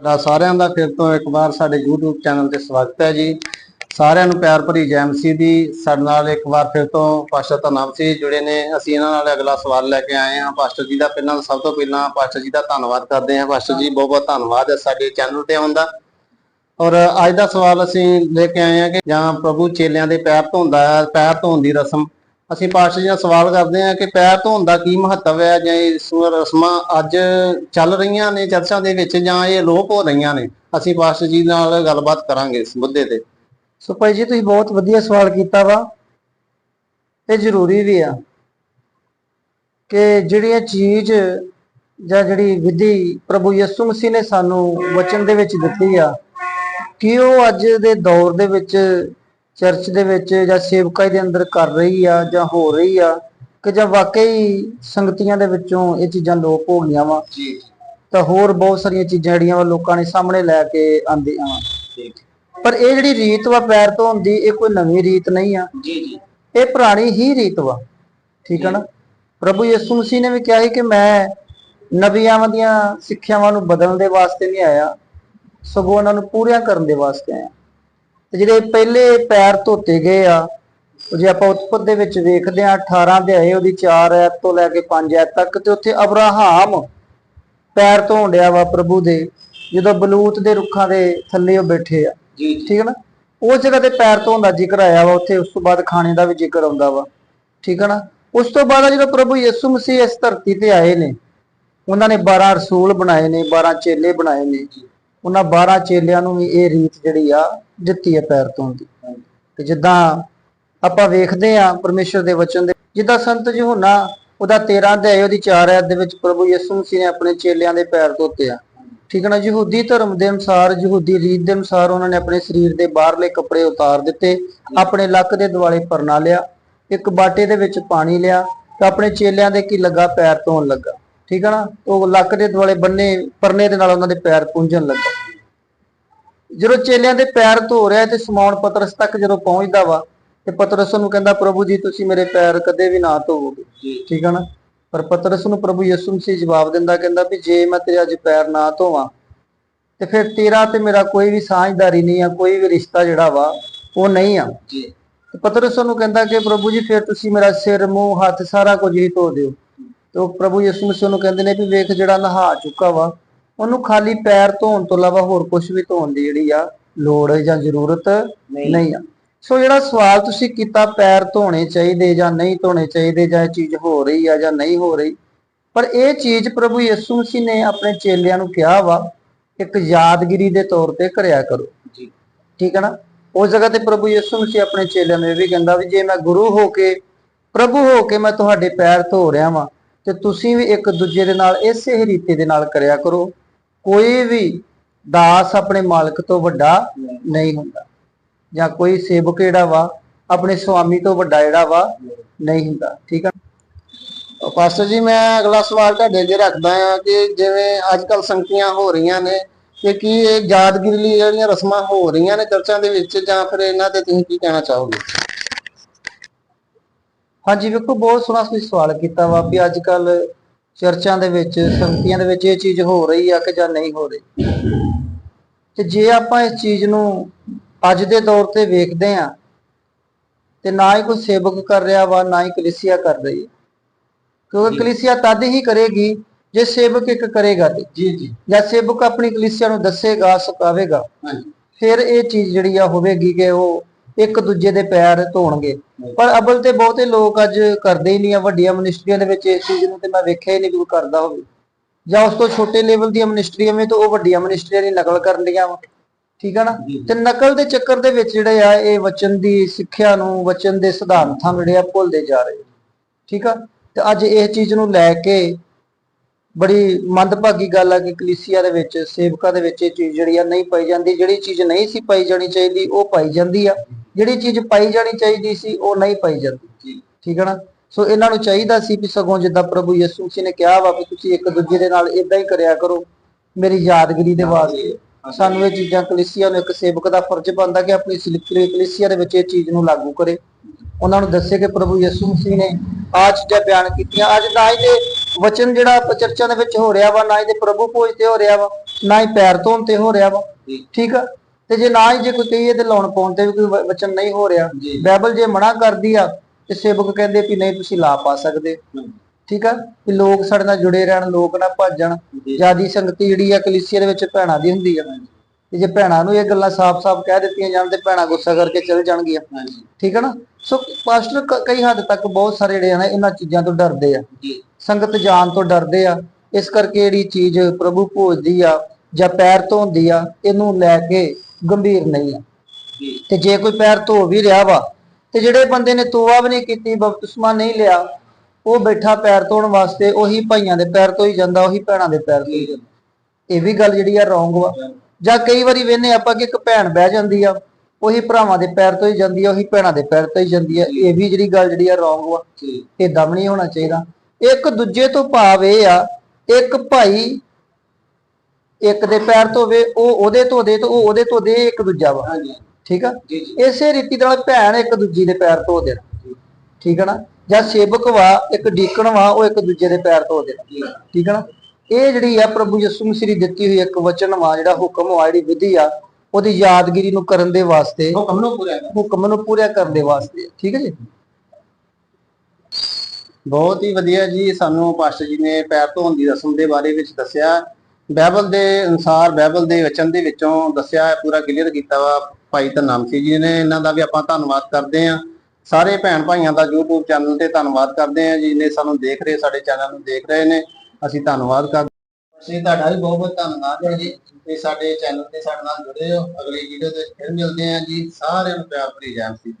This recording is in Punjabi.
ਤੁਹਾਡਾ ਸਾਰਿਆਂ ਦਾ ਫਿਰ ਤੋਂ ਇੱਕ ਵਾਰ ਸਾਡੇ YouTube ਚੈਨਲ ਤੇ ਸਵਾਗਤ ਹੈ ਜੀ। ਸਾਰਿਆਂ ਨੂੰ ਪਿਆਰ ਭਰੀ ਜੈ ਮਸੀਹ ਦੀ। ਸਾਡੇ ਨਾਲ ਇੱਕ ਵਾਰ ਫਿਰ ਤੋਂ ਪਾਸਟਰ ਧਨਾਮ ਸੀ ਜੁੜੇ ਨੇ ਅਸੀਂ ਇਹਨਾਂ ਨਾਲ ਅਗਲਾ ਸਵਾਲ ਲੈ ਕੇ ਆਏ ਹਾਂ। ਪਾਸਟਰ ਜੀ ਦਾ ਪਹਿਲਾਂ ਸਭ ਤੋਂ ਪਹਿਲਾਂ ਪਾਸਟਰ ਜੀ ਦਾ ਧੰਨਵਾਦ ਕਰਦੇ ਹਾਂ। ਪਾਸਟਰ ਜੀ, ਬਹੁਤ ਬਹੁਤ ਧੰਨਵਾਦ ਹੈ ਸਾਡੇ ਚੈਨਲ ਤੇ ਆਉਣ ਦਾ। ਔਰ ਅੱਜ ਦਾ ਸਵਾਲ ਅਸੀਂ ਲੈ ਕੇ ਆਏ ਹਾਂ ਕਿ ਜਾਂ ਪ੍ਰਭੂ ਚੇਲਿਆਂ ਦੇ ਪੈਰ ਧੋਂਦਾ ਪੈਰ ਧੋਣ ਦੀ ਰਸਮ ਅਸੀਂ ਪਾਸਟਰ ਜੀ ਨਾਲ ਸਵਾਲ ਕਰਦੇ ਹਾਂ ਕਿ ਪੈਰ ਧੋਣ ਦਾ ਕੀ ਮਹੱਤਵ ਹੈ ਜਾਂ ਇਸ ਰਸਮਾਂ ਅੱਜ ਚੱਲ ਰਹੀਆਂ ਨੇ ਚਰਚਾਂ ਦੇ ਵਿੱਚ ਜਾਂ ਇਹ ਲੋਪ ਹੋ ਰਹੀਆਂ ਨੇ? ਅਸੀਂ ਪਾਸਟਰ ਜੀ ਨਾਲ ਗੱਲਬਾਤ ਕਰਾਂਗੇ ਇਸ ਮੁੱਦੇ ਤੇ। ਸੋ ਭਾਈ ਜੀ, ਤੁਸੀਂ ਬਹੁਤ ਵਧੀਆ ਸਵਾਲ ਕੀਤਾ ਵਾ। ਇਹ ਜ਼ਰੂਰੀ ਵੀ ਆ ਕਿ ਜਿਹੜੀ ਇਹ ਚੀਜ਼ ਜਾਂ ਜਿਹੜੀ ਵਿਧੀ ਪ੍ਰਭੂ ਯਿਸੂ ਮਸੀਹ ਨੇ ਸਾਨੂੰ ਵਚਨ ਦੇ ਵਿੱਚ ਦਿੱਤੀ ਆ, ਕਿ ਉਹ ਅੱਜ ਦੇ ਦੌਰ ਦੇ ਵਿੱਚ ਚਰਚ ਦੇ ਵਿੱਚ ਜਾਂ ਸੇਵਕਾਈ ਦੇ ਅੰਦਰ ਕਰ ਰਹੀ ਆ ਜਾਂ ਹੋ ਰਹੀ ਆ ਕਿ ਜਾਂ ਵਾਕਈ ਸੰਗਤੀਆਂ ਦੇ ਵਿੱਚੋਂ ਇਹ ਚੀਜ਼ਾਂ ਲੋਪ ਹੋ ਗਈਆਂ ਵਾ। ਜੀ ਤਾਂ ਹੋਰ ਬਹੁਤ ਸਾਰੀਆਂ ਚੀਜ਼ਾਂ ਜਿਹੜੀਆਂ ਵਾ ਲੋਕਾਂ ਨੇ ਸਾਹਮਣੇ ਲੈ ਕੇ ਆਂਦੀਆਂ ਵਾ ਪਰ ਇਹ ਜਿਹੜੀ ਰੀਤ ਵਾ ਪੈਰ ਧੋਣ ਦੀ ਇਹ ਕੋਈ ਨਵੀਂ ਰੀਤ ਨਹੀਂ ਆ। ਜੀ ਜੀ। ਇਹ ਪੁਰਾਣੀ ਹੀ ਰੀਤ ਵਾ। ਠੀਕ ਹੈ ਨਾ? ਪ੍ਰਭੂ ਯਿਸੂ ਮਸੀਹ ਨੇ ਵੀ ਕਿਹਾ ਸੀ ਕਿ ਮੈਂ ਨਬੀਆਂ ਦੀਆਂ ਸਿੱਖਿਆਵਾਂ ਨੂੰ ਬਦਲਣ ਦੇ ਵਾਸਤੇ ਨਹੀਂ ਆਇਆ। ਸਗੋਂ ਉਹਨਾਂ ਨੂੰ ਪੂਰੀਆਂ ਕਰਨ ਦੇ ਵਾਸਤੇ ਆਇਆ। ਤੇ ਜਿਹੜੇ ਪਹਿਲੇ ਪੈਰ ਧੋਤੇ ਗਏ ਆ ਉਹ ਜੇ ਆਪਾਂ ਉਤਪਤ ਦੇ ਵਿੱਚ ਵੇਖਦੇ ਆ 18 ਅਧਿਆਏ ਉਹਦੀ 4 ਐਤ ਤੋਂ ਲੈ ਕੇ 5 ਐਤ ਤੱਕ ਤੇ ਉੱਥੇ ਅਬਰਾਹਾਮ ਪੈਰ ਧੋਣ ਡਿਆ ਵਾ ਪ੍ਰਭੂ ਦੇ ਜਦੋਂ ਬਲੂਤ ਦੇ ਰੁੱਖਾਂ ਦੇ ਥੱਲੇ ਉਹ ਬੈਠੇ ਆ। ਜੀ ਠੀਕ ਹੈ ਨਾ? ਉਸ ਜਗ੍ਹਾ ਤੇ ਪੈਰ ਧੋਣ ਦਾ ਜ਼ਿਕਰ ਆਇਆ ਵਾ ਉੱਥੇ ਉਸ ਤੋਂ ਬਾਅਦ ਖਾਣੇ ਦਾ ਵੀ ਜ਼ਿਕਰ ਆਉਂਦਾ ਵਾ। ਠੀਕ ਹੈ ਨਾ? ਉਸ ਤੋਂ ਬਾਅਦ ਜਦੋਂ ਪ੍ਰਭੂ ਯਿਸੂ ਮਸੀਹ ਇਸ ਧਰਤੀ ਤੇ ਆਏ ਨੇ ਉਹਨਾਂ ਨੇ 12 ਰਸੂਲ ਬਣਾਏ ਨੇ 12 ਚੇਲੇ ਬਣਾਏ ਨੇ। ਉਹਨਾਂ 12 ਚੇਲਿਆਂ ਨੂੰ ਵੀ ਇਹ ਰੀਤ ਜਿਹੜੀ ਆ ਦਿੱਤੀ ਹੈ ਪੈਰ ਧੋਣ ਦੀ। ਤੇ ਜਿੱਦਾਂ ਆਪਾਂ ਵੇਖਦੇ ਆ ਪਰਮੇਸ਼ਰ ਦੇ ਵਚਨ ਦੇ, ਜਿੱਦਾਂ ਸੰਤ ਯਹੋਨਾ ਉਹਦਾ 13 ਅਧਿਆਇ ਉਹਦੀ 4 ਆਇਤ ਦੇ ਵਿੱਚ ਪ੍ਰਭੂ ਯਿਸੂ ਮਸੀਹ ਨੇ ਆਪਣੇ ਚੇਲਿਆਂ ਦੇ ਪੈਰ ਧੋਤੇ ਆ। ਠੀਕ ਹੈ ਨਾ, ਯਹੂਦੀ ਧਰਮ ਦੇ ਅਨੁਸਾਰ, ਯਹੂਦੀ ਰੀਤ ਦੇ ਅਨੁਸਾਰ ਉਹਨਾਂ ਨੇ ਆਪਣੇ ਸਰੀਰ ਦੇ ਬਾਹਰਲੇ ਕੱਪੜੇ ਉਤਾਰ ਦਿੱਤੇ, ਆਪਣੇ ਲੱਕ ਦੇ ਦੁਆਲੇ ਪਰਨਾ ਲਿਆ, ਇੱਕ ਬਾਟੇ ਦੇ ਵਿੱਚ ਪਾਣੀ ਲਿਆ, ਤੇ ਆਪਣੇ ਚੇਲਿਆਂ ਦੇ ਕੀ ਲੱਗਾ? ਪੈਰ ਧੋਣ ਲੱਗਾ। ਠੀਕ ਹੈ ਨਾ, ਉਹ ਲੱਕ ਦੇ ਦੁਆਲੇ ਬੰਨੇ, ਪਰਨੇ ਦੇ ਨਾਲ ਉਹਨਾਂ ਦੇ ਪੈਰ ਪੂੰਝਣ ਲੱਗਾ। ਜਦੋਂ ਚੇਲਿਆਂ ਦੇ ਪੈਰ ਧੋ ਰਿਹਾ ਤੇ ਸਮਾਉਣ ਪਤਰਸ ਤੱਕ ਜਦੋਂ ਪਹੁੰਚਦਾ ਵਾ ਤੇ ਪਤਰਸ ਨੂੰ ਕਹਿੰਦਾ ਪ੍ਰਭੂ ਜੀ ਤੁਸੀਂ ਮੇਰੇ ਪੈਰ ਕਦੇ ਵੀ ਨਾ ਧੋਵੋਗੇ। ਠੀਕ ਹੈ ਨਾ? ਪਰ ਪਤਰਸ ਨੂੰ ਪ੍ਰਭੂ ਯਿਸੂ ਮਸੀਹ ਜਵਾਬ ਦਿੰਦਾ ਕਹਿੰਦਾ ਵੀ ਜੇ ਮੈਂ ਤੇਰੇ ਅੱਜ ਪੈਰ ਨਾ ਧੋਵਾਂ ਤੇ ਫਿਰ ਤੇਰਾ ਤੇ ਮੇਰਾ ਕੋਈ ਵੀ ਸਾਂਝਦਾਰੀ ਨਹੀਂ ਆ ਕੋਈ ਵੀ ਰਿਸ਼ਤਾ ਜਿਹੜਾ ਵਾ ਉਹ ਨਹੀਂ ਆ। ਜੀ। ਤੇ ਪਤਰਸ ਨੂੰ ਕਹਿੰਦਾ ਕਿ ਪ੍ਰਭੂ ਜੀ ਫਿਰ ਤੁਸੀਂ ਮੇਰਾ ਸਿਰ ਮੂੰਹ ਹੱਥ ਸਾਰਾ ਕੁਝ ਹੀ ਧੋ ਦਿਓ। ਤੇ ਉਹ ਪ੍ਰਭੂ ਯਿਸੂ ਮਸੀਹ ਨੂੰ ਕਹਿੰਦੇ ਨੇ ਵੀ ਵੇਖ ਜਿਹੜਾ ਨਹਾ ਚੁੱਕਾ ਵਾ ਉਹਨੂੰ ਖਾਲੀ ਪੈਰ ਧੋਣ ਤੋਂ ਇਲਾਵਾ ਹੋਰ ਕੁਝ ਵੀ ਧੋਣ ਦੀ ਜਿਹੜੀ ਆ ਲੋੜ ਜਾਂ ਜ਼ਰੂਰਤ ਨਹੀਂ। ਆ। ਸੋ ਜਿਹੜਾ ਸਵਾਲ ਤੁਸੀਂ ਕੀਤਾ ਪੈਰ ਧੋਣੇ ਚਾਹੀਦੇ ਜਾਂ ਨਹੀਂ ਧੋਣੇ ਚਾਹੀਦੇ ਜਾਂ ਇਹ ਚੀਜ਼ ਹੋ ਰਹੀ ਆ ਜਾਂ ਨਹੀਂ ਹੋ ਰਹੀ ਪਰ ਇਹ ਚੀਜ਼ ਪ੍ਰਭੂ ਯਿਸੂ ਮਸੀਹ ਨੇ ਆਪਣੇ ਚੇਲਿਆਂ ਨੂੰ ਕਿਹਾ ਵਾ ਇੱਕ ਯਾਦਗਿਰੀ ਦੇ ਤੌਰ ਤੇ ਕਰਿਆ ਕਰੋ। ਜੀ। ਠੀਕ ਹੈ ਨਾ? ਉਸ ਜਗ੍ਹਾ ਤੇ ਪ੍ਰਭੂ ਯਿਸੂ ਮਸੀਹ ਆਪਣੇ ਚੇਲਿਆਂ ਨੂੰ ਇਹ ਵੀ ਕਹਿੰਦਾ ਵੀ ਜੇ ਮੈਂ ਗੁਰੂ ਹੋ ਕੇ ਪ੍ਰਭੂ ਹੋ ਕੇ ਮੈਂ ਤੁਹਾਡੇ ਪੈਰ ਧੋ ਰਿਹਾ ਵਾਂ ਤੇ ਤੁਸੀਂ ਵੀ ਇੱਕ ਦੂਜੇ ਦੇ ਨਾਲ ਇਸੇ ਹੀ ਰੀਤੀ ਦੇ ਨਾਲ ਕਰਿਆ ਕਰੋ। ਕੋਈ ਵੀ ਦਾਸ ਆਪਣੇ ਮਾਲਕ ਤੋਂ ਵੱਡਾ ਨਹੀਂ ਹੁੰਦਾ ਜਾਂ ਕੋਈ ਸੇਵਕ ਜਿਹੜਾ ਵਾ, ਆਪਣੇ ਸੁਆਮੀ ਤੋਂ ਵੱਡਾ ਜਿਹੜਾ ਵਾ, ਨਹੀਂ ਹੁੰਦਾ। ਠੀਕ ਹੈ ਪਾਸਟਰ ਜੀ, ਮੈਂ ਅਗਲਾ ਸਵਾਲ ਤੁਹਾਡੇ ਅੱਗੇ ਰੱਖਦਾ ਆ ਕਿ ਜਿਵੇਂ ਅੱਜ ਕੱਲ ਸੰਗਤੀਆਂ ਹੋ ਰਹੀਆਂ ਨੇ ਕਿ ਕੀ ਇਹ ਯਾਦਗਿਰੀ ਲਈ ਜਿਹੜੀਆਂ ਰਸਮਾਂ ਹੋ ਰਹੀਆਂ ਨੇ ਚਰਚਾਂ ਦੇ ਵਿੱਚ ਜਾਂ ਫਿਰ ਇਹਨਾਂ ਤੇ ਤੁਸੀਂ ਕੀ ਕਹਿਣਾ ਚਾਹੋਗੇ? ਹਾਂਜੀ, ਵੇਖੋ, ਬਹੁਤ ਸੋਹਣਾ ਤੁਸੀਂ ਸਵਾਲ ਕੀਤਾ ਵਾ ਵੀ ਅੱਜ ਕੱਲ ਚਰਚਾਂ ਦੇ ਵਿੱਚ ਸੰਗਤੀਆਂ ਦੇ ਵਿੱਚ ਇਹ ਚੀਜ਼ ਹੋ ਰਹੀ ਆ ਕਿ ਜਾਂ ਨਹੀਂ ਹੋ ਰਹੀ। ਤੇ ਜੇ ਆਪਾਂ ਇਸ ਚੀਜ਼ ਨੂੰ ਅੱਜ ਦੇ ਦੌਰ ਤੇ ਵੇਖਦੇ ਆ ਤੇ ਨਾ ਹੀ ਕੋਈ ਸੇਵਕ ਕਰ ਰਿਹਾ ਵਾ ਨਾ ਹੀ ਕਲੀਸਿਆ ਕਰ ਰਹੀ ਕਿਉਂਕਿ ਕਲੀਸਿਆ ਤਦ ਹੀ ਕਰੇਗੀ ਜੇ ਸੇਵਕ ਇੱਕ ਕਰੇਗਾ ਤੇ। ਜੀ ਜੀ। ਜਾਂ ਸੇਵਕ ਆਪਣੀ ਕਲੀਸਿਆ ਨੂੰ ਦੱਸੇਗਾ ਸਿਖਾਵੇਗਾ ਹਾਂਜੀ। ਫਿਰ ਇਹ ਚੀਜ਼ ਜਿਹੜੀ ਆ ਹੋਵੇਗੀ ਕਿ ਉਹ ਇੱਕ ਦੂਜੇ ਦੇ ਪੈਰ ਧੋਣਗੇ। ਪਰ ਅਬਲ ਤੇ ਬਹੁਤੇ ਲੋਕ ਅੱਜ ਕਰਦੇ ਹੀ ਨਹੀਂ ਆ। ਵੱਡੀਆਂ ਮਿਨਿਸਟਰੀਆਂ ਦੇ ਵਿੱਚ ਇਸ ਚੀਜ਼ ਨੂੰ ਤੇ ਮੈਂ ਵੇਖਿਆ ਹੀ ਨਹੀਂ ਕੋਈ ਕਰਦਾ ਹੋਵੇ। ਜਾਂ ਉਸ ਤੋਂ ਛੋਟੇ ਲੈਵਲ ਦੀਆਂ ਮਿਨਿਸਟਰੀਆਂ ਵਿੱਚ ਤਾਂ ਉਹ ਵੱਡੀਆਂ ਮਿਨਿਸਟਰੀਆਂ ਦੀ ਨਕਲ ਕਰਨ ਵਾ। ਠੀਕ ਆ ਨਾ। ਤੇ ਨਕਲ ਦੇ ਚੱਕਰ ਦੇ ਵਿੱਚ ਜਿਹੜੇ ਆ ਇਹ ਵਚਨ ਦੀ ਸਿੱਖਿਆ ਨੂੰ ਵਚਨ ਦੇ ਸਿਧਾਂਤਾਂ ਨੂੰ ਜਿਹੜੇ ਆ ਭੁੱਲਦੇ ਜਾ ਰਹੇ। ਠੀਕ ਆ? ਤੇ ਅੱਜ ਇਹ ਚੀਜ਼ ਨੂੰ ਲੈ ਕੇ ਬੜੀ ਮੰਦਭਾਗੀ ਗੱਲ ਆ ਕਿ ਕਲੀਸਿਆ ਦੇ ਵਿੱਚ ਸੇਵਕਾਂ ਦੇ ਵਿੱਚ ਇਹ ਚੀਜ਼ ਜਿਹੜੀ ਆ ਨਹੀਂ ਪਾਈ ਜਾਂਦੀ। ਜਿਹੜੀ ਚੀਜ਼ ਨਹੀਂ ਸੀ ਪਾਈ ਜਾਣੀ ਚਾਹੀਦੀ ਉਹ ਪਾਈ ਜਾਂਦੀ ਆ। ਜਿਹੜੀ ਚੀਜ਼ ਪਾਈ ਜਾਣੀ ਚਾਹੀਦੀ ਸੀ ਉਹ ਨਹੀਂ ਪਾਈ ਜਾਂਦੀ। ਜੀ। ਠੀਕ ਹੈ ਨਾ? ਸੋ ਇਹਨਾਂ ਨੂੰ ਚਾਹੀਦਾ ਸੀ ਵੀ ਸਗੋਂ ਜਿੱਦਾਂ ਪ੍ਰਭੂ ਯਿਸੂ ਮਸੀਹ ਨੇ ਕਿਹਾ ਵਾ ਵੀ ਤੁਸੀਂ ਇੱਕ ਦੂਜੇ ਦੇ ਨਾਲ ਇਦਾਂ ਹੀ ਕਰਿਆ ਕਰੋ ਮੇਰੀ ਯਾਦਗਿਰੀ ਦੇ ਵਾਸਤੇ। ਸਾਨੂੰ ਇਹ ਚੀਜ਼ਾਂ ਕਲੀਸਿਆ ਨੂੰ ਇੱਕ ਸੇਵਕ ਦਾ ਫਰਜ਼ ਬਣਦਾ ਕਿ ਆਪਣੀ ਸਿਲਕਲੀ ਕਲੀਸਿਆ ਦੇ ਵਿੱਚ ਇਹ ਚੀਜ਼ ਨੂੰ ਲਾਗੂ ਕਰੇ। ਉਹਨਾਂ ਨੂੰ ਦੱਸੇ ਕਿ ਪ੍ਰਭੂ ਯਿਸੂ ਮਸੀਹ ਨੇ ਆ ਚੀਜ਼ਾਂ ਬਿਆਨ ਕੀਤੀਆਂ। ਅੱਜ ਨਾ ਹੀ ਤੇ ਵਚਨ ਜਿਹੜਾ ਚਰਚਾਂ ਦੇ ਵਿੱਚ ਹੋ ਰਿਹਾ ਵਾ ਨਾ ਹੀ ਤੇ ਪ੍ਰਭੂ ਭੋਜ ਤੇ ਹੋ ਰਿਹਾ ਵਾ ਨਾ ਹੀ ਪੈਰ ਧੋਣ ਤੇ ਹੋ ਰਿਹਾ ਵਾ। ਜੀ। ਠੀਕ ਆ? ਤੇ ਜੇ ਨਾ ਹੀ ਜੇ ਕੋਈ ਕਹੀਏ ਤੇ ਲਾਉਣ ਪਾਉਣ ਤੇ ਵੀ ਕੋਈ ਵਚਨ ਨਹੀਂ ਹੋ ਰਿਹਾ। ਬਾਈਬਲ ਜੇ ਮਨਾ ਕਰਦੀ ਆ ਤੇ ਸੇਵਕ ਕਹਿੰਦੇ ਵੀ ਨਹੀਂ ਤੁਸੀਂ ਲਾ ਪਾ ਸਕਦੇ। ਠੀਕ ਆ? ਵੀ ਲੋਕ ਸਾਡੇ ਨਾਲ ਜੁੜੇ ਰਹਿਣ ਲੋਕ ਨਾ ਭੱਜਣ। ਜਿਆਦੀ ਸੰਗਤੀ ਜਿਹੜੀ ਆ ਕਲੀਸੀਆ ਦੇ ਵਿੱਚ ਭੈਣਾਂ ਦੀ ਹੁੰਦੀ ਆ। ਤੇ ਜੇ ਭੈਣਾਂ ਨੂੰ ਇਹ ਗੱਲਾਂ ਸਾਫ਼-ਸਾਫ਼ ਕਹਿ ਦਿੱਤੀਆਂ ਜਾਣ ਤੇ ਭੈਣਾਂ ਗੁੱਸਾ ਕਰਕੇ ਚਲ ਜਾਣਗੀਆਂ। ਠੀਕ ਹੈ ਨਾ? ਸੋ ਪਾਸਟਰ ਕ- ਕਈ ਹੱਦ ਤੱਕ ਬਹੁਤ ਸਾਰੇ ਜਿਹੜੇ ਆ ਨਾ ਇਹਨਾਂ ਚੀਜ਼ਾਂ ਤੋਂ ਡਰਦੇ ਆ। ਸੰਗਤ ਜਾਣ ਤੋਂ ਡਰਦੇ ਆ। ਇਸ ਕਰਕੇ ਜਿਹੜੀ ਚੀਜ਼ ਪ੍ਰਭੂ ਭੋਜਦੀ ਆ ਜਾਂ ਪੈਰ ਧੋਂਦੀ ਆ ਇਹਨੂੰ ਲੈ ਕੇ ਗੰਭੀਰ ਨਹੀਂ ਜੀ। ਤੇ ਜੇ ਕੋਈ ਪੈਰ ਧੋ ਵੀ ਰਿਹਾ ਵਾ ਤੇ ਜਿਹੜੇ ਬੰਦੇ ਨੇ ਤੋਬਾ ਵੀ ਨਹੀਂ ਕੀਤੀ ਬਪਤਿਸਮਾ ਨਹੀਂ ਲਿਆ ਉਹ ਬੈਠਾ ਪੈਰ ਧੋਣ ਵਾਸਤੇ ਉਹੀ ਭਾਈਆਂ ਦੇ ਪੈਰ ਤੋਂ ਹੀ ਜਾਂਦਾ ਉਹੀ ਭੈਣਾਂ ਦੇ ਪੈਰ ਤੋਂ ਹੀ ਜਾਂਦਾ। ਇਹ ਵੀ ਗੱਲ ਜਿਹੜੀ ਆ ਰੋਂਗ ਵਾ। ਜਾਂ ਕਈ ਵਾਰੀ ਵੇਨੇ ਆਪਾਂ ਕਿ ਇੱਕ ਭੈਣ ਬਹਿ ਜਾਂਦੀ ਆ ਉਹੀ ਭਰਾਵਾਂ ਦੇ ਪੈਰ ਤੋਂ ਹੀ ਜਾਂਦੀ ਆ ਉਹੀ ਭੈਣਾਂ ਦੇ ਪੈਰ ਤੋਂ ਹੀ ਜਾਂਦੀ ਆ। ਇਹ ਵੀ ਜਿਹੜੀ ਗੱਲ ਜਿਹੜੀ ਆ ਰੋਂਗ ਵਾ। ਏਦਾਂ ਵੀ ਨਹੀਂ ਹੋਣਾ ਚਾਹੀਦਾ। ਇੱਕ ਦੂਜੇ ਤੋਂ ਭਾਵ ਇਹ ਆ ਇੱਕ ਭਾਈ ਇੱਕ ਦੇ ਪੈਰ ਧੋਵੇ ਉਹ ਉਹਦੇ ਧੋਦੇ ਤੇ ਉਹ ਉਹਦੇ ਧੋਦੇ ਇੱਕ ਦੂਜਾ ਵਾ। ਹਾਂਜੀ। ਠੀਕ ਆ? ਇਸੇ ਰੀਤੀ ਨਾਲ ਭੈਣ ਇੱਕ ਦੂਜੀ ਦੇ ਪੈਰ ਧੋ ਦੇਣ। ਠੀਕ ਹੈ ਨਾ? ਜਾਂ ਸੇਵਕ ਵਾ ਇੱਕ ਡੀਕਣ ਵਾ ਉਹ ਇੱਕ ਦੂਜੇ ਦੇ ਪੈਰ ਧੋ ਦੇਣ। ਠੀਕ ਹੈ ਨਾ? ਇਹ ਜਿਹੜੀ ਆ ਪ੍ਰਭੂ ਯਿਸੂ ਮਸੀਹ ਦੀ ਦਿੱਤੀ ਹੋਈ ਇੱਕ ਵਚਨ ਵਾ ਜਿਹੜਾ ਹੁਕਮ ਵਾ ਜਿਹੜੀ ਵਿਧੀ ਆ ਉਹਦੀ ਯਾਦਗਿਰੀ ਨੂੰ ਕਰਨ ਦੇ ਵਾਸਤੇ ਹੁਕਮ ਨੂੰ ਪੂਰਾ ਕਰ ਹੁਕਮ ਨੂੰ ਪੂਰਾ ਕਰਨ ਦੇ ਵਾਸਤੇ। ਠੀਕ ਹੈ ਜੀ? ਬਹੁਤ ਹੀ ਵਧੀਆ ਜੀ ਸਾਨੂੰ ਪਾਸਟਰ ਜੀ ਨੇ ਪੈਰ ਧੋਣ ਦੀ ਰਸਮ ਦੇ ਬਾਰੇ ਵਿੱਚ ਦੱਸਿਆ। ਬਾਈਬਲ ਦੇ ਅਨੁਸਾਰ ਬਾਈਬਲ ਦੇ ਵਚਨ ਦੇ ਵਿੱਚੋਂ ਦੱਸਿਆ ਹੈ, ਪੂਰਾ ਕਲੀਅਰ ਕੀਤਾ ਵਾ ਭਾਈ ਧਨਾਮ ਸਿੰਘ ਜੀ ਨੇ। ਇਹਨਾਂ ਦਾ ਵੀ ਆਪਾਂ ਧੰਨਵਾਦ ਕਰਦੇ ਹਾਂ। ਸਾਰੇ ਭੈਣ ਭਾਈਆਂ ਦਾ YouTube ਚੈਨਲ ਤੇ ਧੰਨਵਾਦ ਕਰਦੇ ਹਾਂ ਜੀ ਨੇ ਸਾਨੂੰ ਦੇਖ ਰਹੇ ਸਾਡੇ ਚੈਨਲ ਨੂੰ ਦੇਖ ਰਹੇ ਨੇ। ਅਸੀਂ ਧੰਨਵਾਦ ਕਰਦੇ ਅਸੀਂ ਤੁਹਾਡਾ ਵੀ ਬਹੁਤ ਬਹੁਤ ਧੰਨਵਾਦ ਹੈ ਜੀ ਤੇ ਸਾਡੇ ਚੈਨਲ ਤੇ ਸਾਡੇ ਨਾਲ ਜੁੜੇ ਹੋ। ਅਗਲੀ ਵੀਡੀਓ ਦੇ ਫਿਰ ਮਿਲਦੇ ਹਾਂ ਜੀ। ਸਾਰਿਆਂ ਨੂੰ ਪਿਆਰ ਭਰੀ ਜੈ ਮਸੀਹ